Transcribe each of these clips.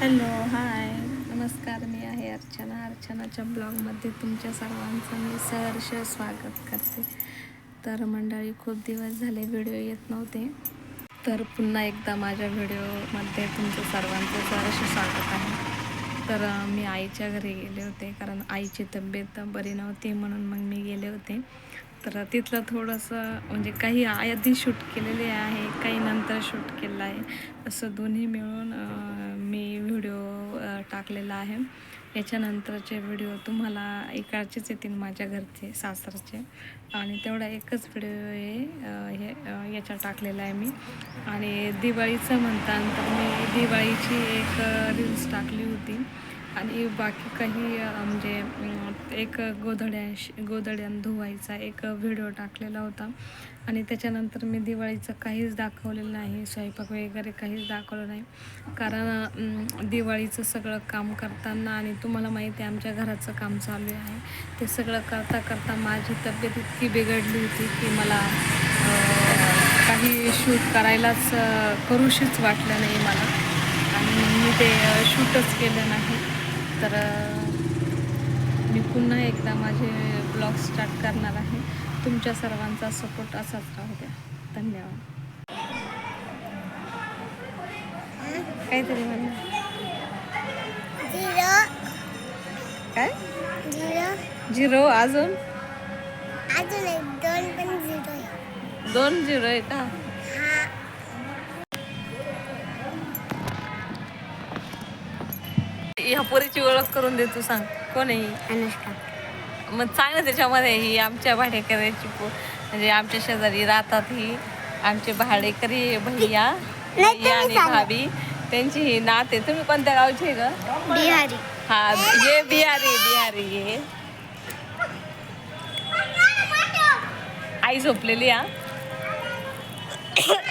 Hello hi. नमस्कार मी आहे अर्चना. अर्चनाच्या ब्लॉगमध्ये तुमच्या सर्वांचं मी सहर्ष स्वागत करते. तर मंडळी खूप दिवस झाले व्हिडिओ येत नव्हते. तर पुन्हा एकदा माझ्या व्हिडिओमध्ये तुमचं सर्वांचं सहर्ष स्वागत आहे. तर मी आईच्या घरी गेले होते कारण आईची तब्येत बरी नव्हती म्हणून मग मी गेले होते. तर तिथलं थोडंसं म्हणजे काही आधी शूट केलेले आहे काही नंतर शूट केलेलं आहे. असं दोन्ही मिळून मी व्हिडिओ टाकलेला आहे. याच्यानंतरचे व्हिडिओ तुम्हाला इकडचेच येतील माझ्या घरचे सासरचे. आणि तेवढा एकच व्हिडिओ आहे हे अं, याच्या टाकलेला आहे मी. आणि दिवाळीचं म्हणता तर मी दिवाळीची एक रील्स टाकली होती. आणि बाकी काही म्हणजे एक गोधड्या गोधड्यान धुवायचा एक व्हिडिओ टाकलेला होता. आणि त्याच्यानंतर मी दिवाळीचं काहीच दाखवलेलं नाही स्वयंपाक वगैरे काहीच दाखवलं नाही. कारण दिवाळीचं सगळं काम करताना आणि तुम्हाला माहिती आहे आमच्या घराचं काम चालू आहे. ते सगळं करता करता माझी तब्येत इतकी बिघडली होती की मला काही शूट करायलाच करूशीच वाटलं नाही मला. आणि मी ते शूटच केलं नाही. तर मी पुन्हा एकदा माझे ब्लॉग स्टार्ट करणार आहे. तुमच्या सर्वांचा सपोर्ट असाच राहू द्या. धन्यवाद. काहीतरी म्हणा काय? झिरो. अजून? अजून एक दोन पण झिरो दोन झिरो आहे का? ह्या पोरीची ओळख करून दे तू सांग. कोण आहे ही? अनुष्का. मग सांग ना त्याच्यामध्ये ही आमच्या भाडेकऱ्याची पो म्हणजे आमच्या शेजारी राहतात ही. आमचे भाडेकरी भैया आणि. भाभी. त्यांची ही नात आहे. तुम्ही कोणत्या गावची आहे ग? बिहारी. हा ये बिहारी बिहारी ये. आई झोपलेली हा.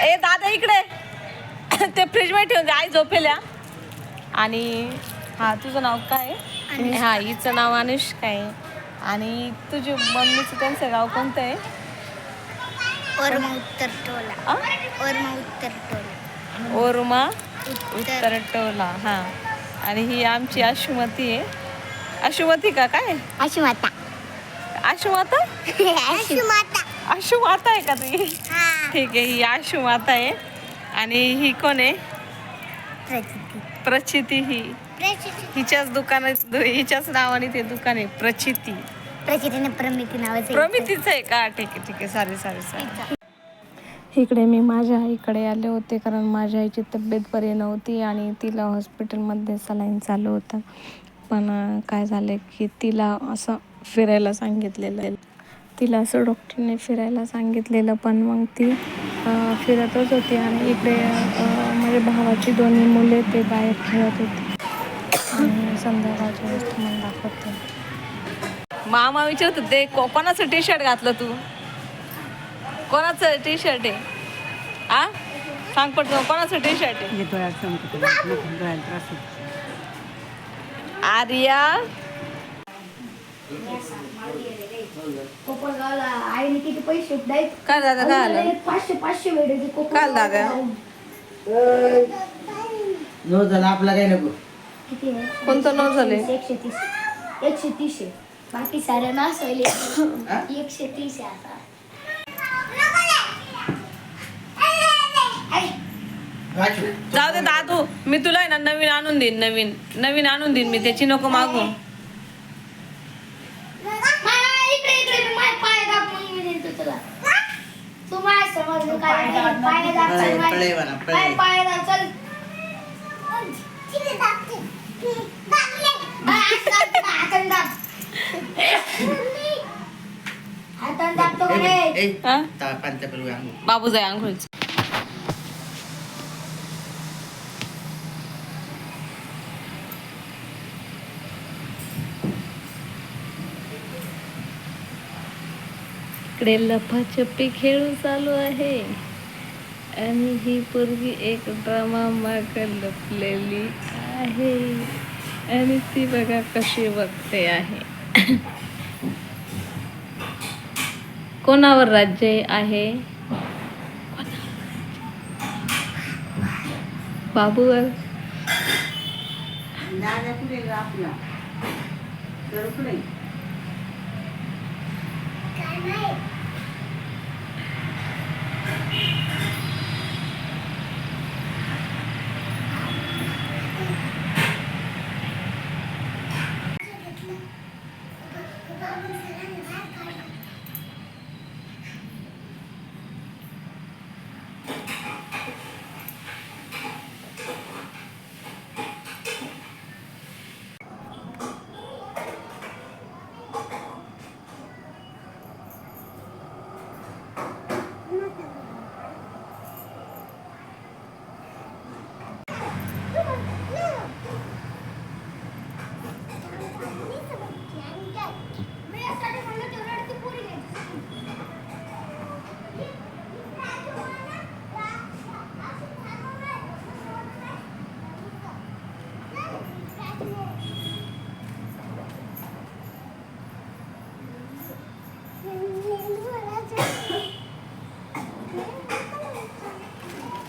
ए दादा इकडे. ते फ्रीजमध्ये ठेवून दे. आई झोपेल्या आणि हा तुझं नाव काय? आहे हा हिचं नाव अनुष्का आहे. आणि तुझ्या मम्मीचं त्यांचं गाव कोणतं आहे? ओरमा उत्तर टोला. आ? ओरमा उत्तर टोला. ओरमा उत्तर उत्तर. टोला हा. आणि ही आमची आशुमती आहे. आशुमती का काय? अशी माता आशुमाता. अशी माता आशू माता आहे का ती? हा. ठीक आहे ही आशू माता आहे. आणि ही कोण आहे? प्रचिती. प्रचिती ही. हिच्याच दुकानात हिच्याच नावाने ते दुकान आहे प्रचिती. प्रचितीने प्रमिती नावाचं प्रमितीच आहे का? ठीक आहे ठीक आहे. सारी सारी सारी इकडे मी माझ्या आईकडे आले होते कारण माझ्या आईची तब्येत बरी नव्हती आणि तिला हॉस्पिटलमध्ये सलाईन चालू होता. पण काय झालं की तिला असं फिरायला सांगितलेलं आहे. तिला असं डॉक्टरने फिरायला सांगितलेलं पण मग ती फिरतच होती आणि इकडे माझ्या भावाची दोन्ही मुले ते बाहेर खेळत होते. संध्याकाळच्या वेळेस तुम्हाला दाखवते. मामा विचारत होते कोणाचं टी शर्ट घातलं तू? कोणाचं टी शर्ट आहे? आ? सांग पडतो कोणाचं टी शर्ट आहे आर्या? आईने किती पैसे काय दादा काय आलं? पाचशे पाचशे वेळ काय दादा? नो झाला आपला काही नको. किती आहे? कोणतं नाव झाले एकशे तीस एकशे तीस. आहे. बाकी सारे नसेल एकशे तीस आहे आता. जाऊ दे दादू मी तुला आहे ना नवीन आणून देईन नवीन. नवीन आणून देईन मी त्याची नको मागू. पाय दाब चल. हा? बाबू जाय आंघोळीच इकडे लपाछपी खेळ चालू आहे. आणि ही पोरगी एक ड्रामा माग लपलेली. आहे. आणि ती बघा कशी बघते आहे. कोणावर राज्य आहे? बाबूवर. आपला.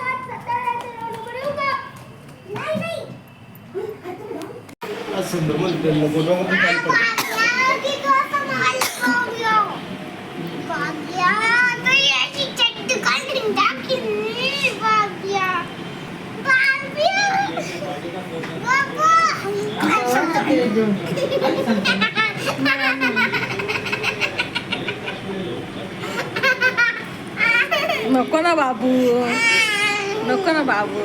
रात्री रोडवर येऊ का? नाही, नाही. असं म्हणते नको नको तू काय कर. नको ना बाबू. नको ना बाबू.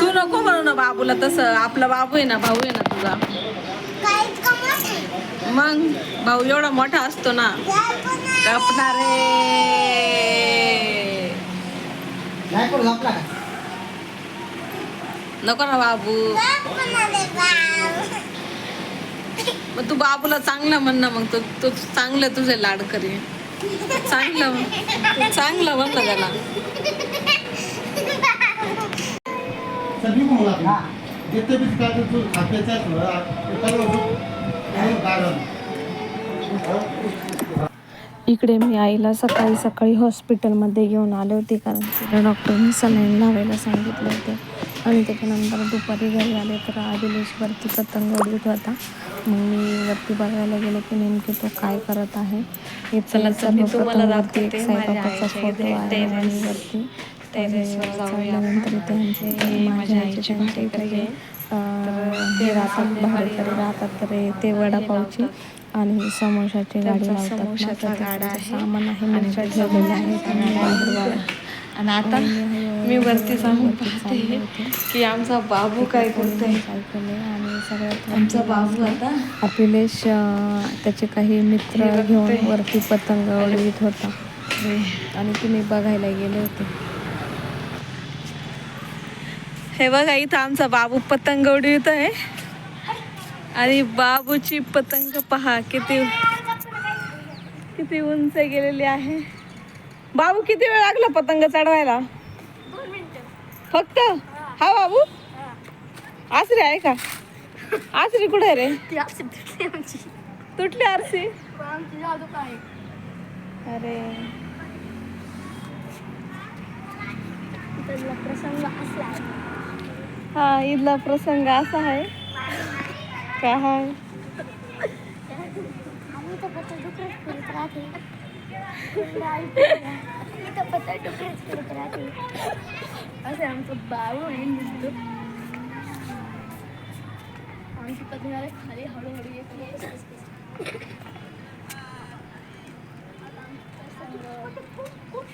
तू नको म्हणू ना बाबूला तसं. आपला बाबू आहे ना भाऊ आहे ना तुझा. मग भाऊ एवढा मोठा असतो ना. रे नको ना बाबू. मग तू बाबूला चांगलं म्हण ना मग. तू तो चांगलं तुझे लाड करी चांगलं चांगलं म्हण ना त्याला. हा. इकडे मी आईला सकाळी सकाळी हॉस्पिटलमध्ये घेऊन आले होते कारण तिला डॉक्टरने सलाईन लावायला सांगितले होते आणि त्याच्यानंतर दुपारी घरी आले तर आदिलेशवरती पतंग उडीत होता. मग मी वरती बघायला गेले की नेमके तो काय करत आहे. हे चला एक साईबाबाचा फोटो आहे आणि वरती माझ्या आईचे इकडे हे राहतात राहतात तर ते वडापावची आणि समोशाची गाडी लावतात. ते गाडा आहे. सामान आहे आणि आणि बाहेर आता? मी वरती जाऊन पाहते. की आमचा बाबू काय करतोय आणि सगळ्यात आमचा बाबू. आता अखिलेश त्याचे काही मित्र घेऊन. वरती पतंग उडवीत होता आणि तुम्ही बघायला गेले होते हे बघा इथं आमचा बाबू पतंग उडवित आहे आणि बाबूची पतंग पहा किती किती उंच गेलेली आहे बाबू किती वेळ लागला पतंग चढवायला फक्त? हा. बाबू? आसरी आहे का? आसरी कुठे रे? ती आमची. तुटली आरसी आमची जादू काय? अरे. प्रसंग आहे. हा इथला प्रसंग असा आहे. का हा? आम्ही तर फिरत राहते. तर पत्ता डुकरच फिरत राहते. आमचं बाळू आहे निघतो आमची खाली हळूहळू येते खूप खूप